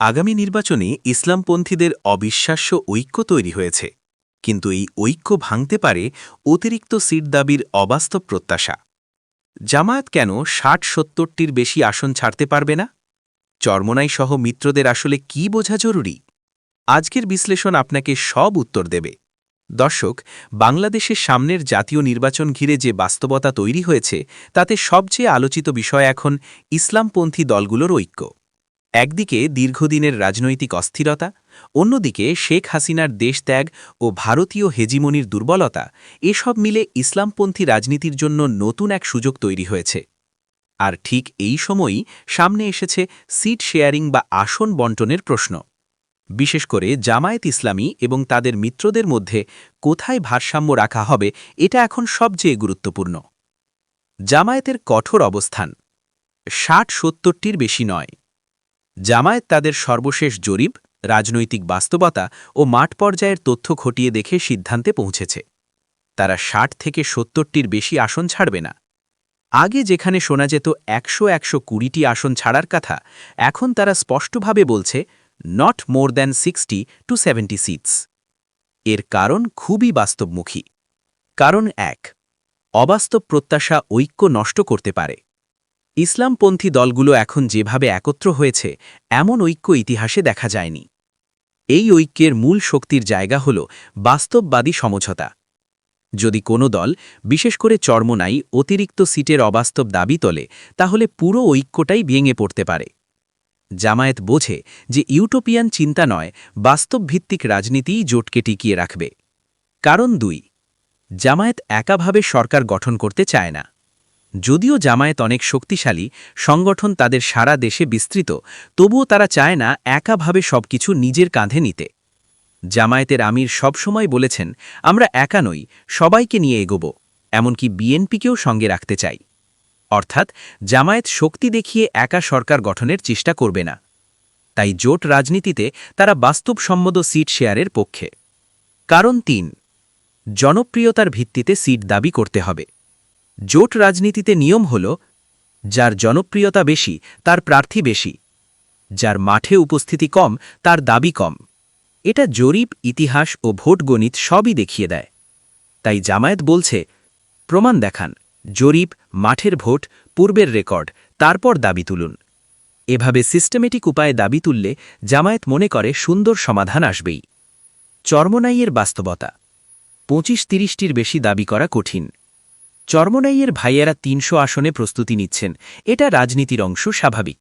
আগামী নির্বাচনে ইসলামপন্থীদের অবিশ্বাস্য ঐক্য তৈরি হয়েছে। কিন্তু এই ঐক্য ভাঙতে পারে অতিরিক্ত সিট দাবির অবাস্তব প্রত্যাশা। জামায়াত কেন ষাট সত্তরটির বেশি আসন ছাড়তে পারবে না? চরমনাই সহ মিত্রদের আসলে কি বোঝা জরুরি? আজকের বিশ্লেষণ আপনাকে সব উত্তর দেবে। দর্শক, বাংলাদেশের সামনের জাতীয় নির্বাচন ঘিরে যে বাস্তবতা তৈরি হয়েছে, তাতে সবচেয়ে আলোচিত বিষয় এখন ইসলামপন্থী দলগুলোর ঐক্য। একদিকে দীর্ঘদিনের রাজনৈতিক অস্থিরতা, অন্যদিকে শেখ হাসিনার দেশত্যাগ ও ভারতীয় হেজিমনির দুর্বলতা, এসব মিলে ইসলামপন্থী রাজনীতির জন্য নতুন এক সুযোগ তৈরি হয়েছে। আর ঠিক এই সময়ই সামনে এসেছে সিট শেয়ারিং বা আসন বন্টনের প্রশ্ন। বিশেষ করে জামায়াত ইসলামী এবং তাদের মিত্রদের মধ্যে কোথায় ভারসাম্য রাখা হবে, এটা এখন সবচেয়ে গুরুত্বপূর্ণ। জামায়াতের কঠোর অবস্থান, ষাট সত্তরটির বেশি নয়। জামায়াত তাদের সর্বশেষ জরিপ, রাজনৈতিক বাস্তবতা ও মাঠ পর্যায়ের তথ্য খটিয়ে দেখে সিদ্ধান্তে পৌঁছেছে। তারা ষাট থেকে সত্তরটির বেশি আসন ছাড়বে না। আগে যেখানে শোনা যেত একশো একশো কুড়িটি আসন ছাড়ার কথা, এখন তারা স্পষ্টভাবে বলছে not more than sixty two seventy seats এর কারণ খুবই বাস্তবমুখী। কারণ এক, অবাস্তব প্রত্যাশা ঐক্য নষ্ট করতে পারে। ইসলামপন্থী দলগুলো এখন যেভাবে একত্র হয়েছে, এমন ঐক্য ইতিহাসে দেখা যায়নি। এই ঐক্যের মূল শক্তির জায়গা হল বাস্তববাদী সমঝোতা। যদি কোনো দল, বিশেষ করে চর্মনাই, অতিরিক্ত সিটের অবাস্তব দাবি তোলে, তাহলে পুরো ঐক্যটাই ভেঙে পড়তে পারে। জামায়াত বোঝে যে ইউটোপিয়ান চিন্তা নয়, বাস্তবভিত্তিক রাজনীতিই জোটকে টিকিয়ে রাখবে। কারণ দুই, জামায়াত একাভাবে সরকার গঠন করতে চায় না। যদিও জামায়াত অনেক শক্তিশালী, সংগঠন তাদের সারা দেশে বিস্তৃত, তবুও তারা চায় না একাভাবে সবকিছু নিজের কাঁধে নিতে। জামায়াতের আমির সবসময় বলেছেন, আমরা একা নই, সবাইকে নিয়ে এগোব, এমনকি বিএনপিকেও সঙ্গে রাখতে চাই। অর্থাৎ জামায়াত শক্তি দেখিয়ে একা সরকার গঠনের চেষ্টা করবে না। তাই জোট রাজনীতিতে তারা বাস্তবসম্মত সিট শেয়ারের পক্ষে। কারণ তিন, জনপ্রিয়তার ভিত্তিতে সিট দাবি করতে হবে। জোট রাজনীতিতে নিয়ম হল, যার জনপ্রিয়তা বেশি, তার প্রার্থী বেশি। যার মাঠে উপস্থিতি কম, তার দাবি কম। এটা জরিপ, ইতিহাস ও ভোট গণিত সবই দেখিয়ে দেয়। তাই জামায়াত বলছে, প্রমাণ দেখান, জরিপ, মাঠের ভোট, পূর্বের রেকর্ড, তারপর দাবি তুলুন। এভাবে সিস্টেমেটিক উপায়ে দাবি তুললে জামায়াত মনে করে সুন্দর সমাধান আসবেই। চর্মনাইয়ের বাস্তবতা, পঁচিশ তিরিশটির বেশি দাবি করা কঠিন। চর্মনাইয়ের ভাইয়েরা তিনশো আসনে প্রস্তুতি নিচ্ছেন। এটা রাজনীতির অংশ, স্বাভাবিক।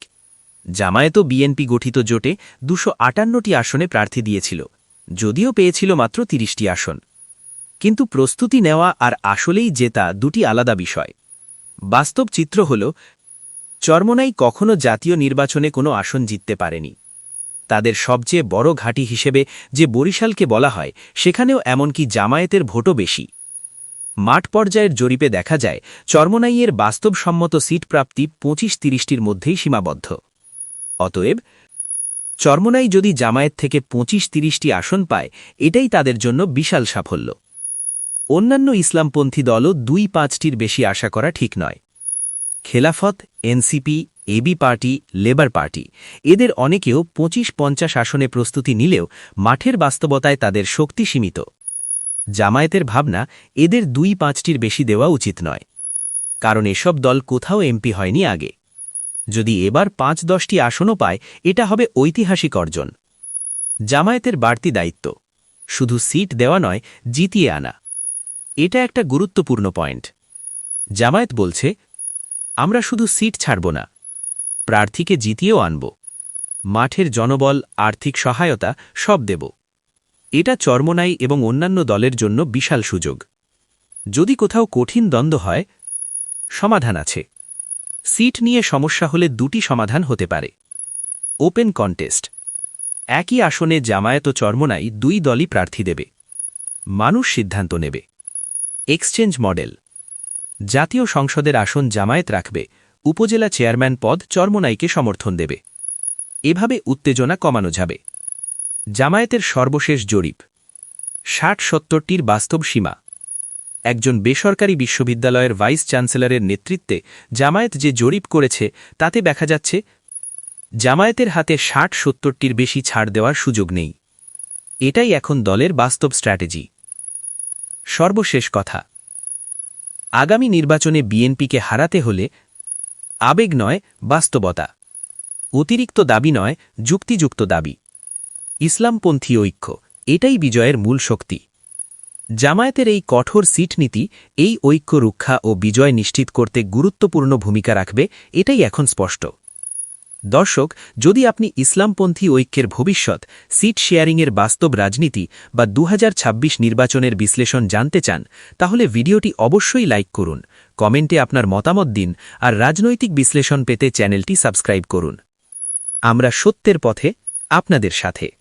জামায়াতও বিএনপি গঠিত জোটে দুশো আটান্নটি আসনে প্রার্থী দিয়েছিল। যদিও পেয়েছিল মাত্র তিরিশটি আসন। কিন্তু প্রস্তুতি নেওয়া আর আসলেই জেতা দুটি আলাদা বিষয়। বাস্তব চিত্র হল, চর্মনাই কখনো জাতীয় নির্বাচনে কোনো আসন জিততে পারেনি। তাদের সবচেয়ে বড় ঘাঁটি হিসেবে যে বরিশালকে বলা হয়, সেখানেও এমনকি জামায়াতের ভোটও বেশি। মাঠ পর্যায়ের জরিপে দেখা যায়, চর্মনাইয়ের বাস্তবসম্মত সিট প্রাপ্তি পঁচিশ তিরিশটির মধ্যেই সীমাবদ্ধ। অতএব, চর্মনাই যদি জামায়াত থেকে পঁচিশ তিরিশটি আসন পায়, এটাই তাদের জন্য বিশাল সাফল্য। অন্যান্য ইসলামপন্থী দলও দুই পাঁচটির বেশি আশা করা ঠিক নয়। Khilafat, NCP, AB party, labour party, এদের অনেকেও পঁচিশ পঞ্চাশ আসনে প্রস্তুতি নিলেও মাঠের বাস্তবতায় তাদের শক্তি সীমিত। জামায়াতের ভাবনা এদের দুই পাঁচটির বেশি দেওয়া উচিত নয়। কারণ এসব দল কোথাও এমপি হয়নি আগে। যদি এবার পাঁচ দশটি আসনও পায়, এটা হবে ঐতিহাসিক অর্জন। জামায়াতের বাড়তি দায়িত্ব। শুধু সিট দেওয়া নয়, জিতিয়ে আনা। এটা একটা গুরুত্বপূর্ণ পয়েন্ট। জামায়াত বলছে, আমরা শুধু সিট ছাড়ব না। প্রার্থীকে জিতিয়েও আনব। মাঠের জনবল, আর্থিক সহায়তা সব দেব। এটা চর্মনাই এবং অন্যান্য দলের জন্য বিশাল সুযোগ। যদি কোথাও কঠিন দ্বন্দ্ব হয়, সমাধান আছে। সিট নিয়ে সমস্যা হলে দুটি সমাধান হতে পারে। Open contest. একই আসনে জামায়াত চর্মনাই দুই দলই প্রার্থী দেবে। মানুষ সিদ্ধান্ত নেবে। Exchange model. জাতীয় সংসদের আসন জামায়াত রাখবে। উপজেলা চেয়ারম্যান পদ চর্মনাইকে সমর্থন দেবে। এভাবে উত্তেজনা কমানো যাবে। জামায়াতের সর্বশেষ জরিপ। ষাট সত্তরটির বাস্তব সীমা। একজন বেসরকারি বিশ্ববিদ্যালয়ের ভাইস চ্যান্সেলরের নেতৃত্বে জামায়াত যে জরিপ করেছে, তাতে দেখা যাচ্ছে, জামায়াতের হাতে ষাট সত্তরটির বেশি ছাড় দেওয়ার সুযোগ নেই। এটাই এখন দলের বাস্তব স্ট্র্যাটেজি। সর্বশেষ কথা, আগামী নির্বাচনে বিএনপিকে হারাতে হলে আবেগ নয় বাস্তবতা। অতিরিক্ত দাবি নয়, যুক্তিযুক্ত দাবি। ইসলামপন্থী ঐক্য, এটাই বিজয়ের মূল শক্তি। জামায়াতের এই কঠোর সিট নীতি, এই ঐক্য রক্ষা ও বিজয় নিশ্চিত করতে গুরুত্বপূর্ণ ভূমিকা রাখবে, এটাই এখন স্পষ্ট। দর্শক, যদি আপনি ইসলামপন্থী ঐক্যের ভবিষ্যৎ, সিট শেয়ারিংয়ের বাস্তব রাজনীতি বা দু হাজার ছাব্বিশ নির্বাচনের বিশ্লেষণ জানতে চান, তাহলে ভিডিওটি অবশ্যই লাইক করুন, কমেন্টে আপনার মতামত দিন আর রাজনৈতিক বিশ্লেষণ পেতে চ্যানেলটি সাবস্ক্রাইব করুন। আমরা সত্যের পথে আপনাদের সাথে।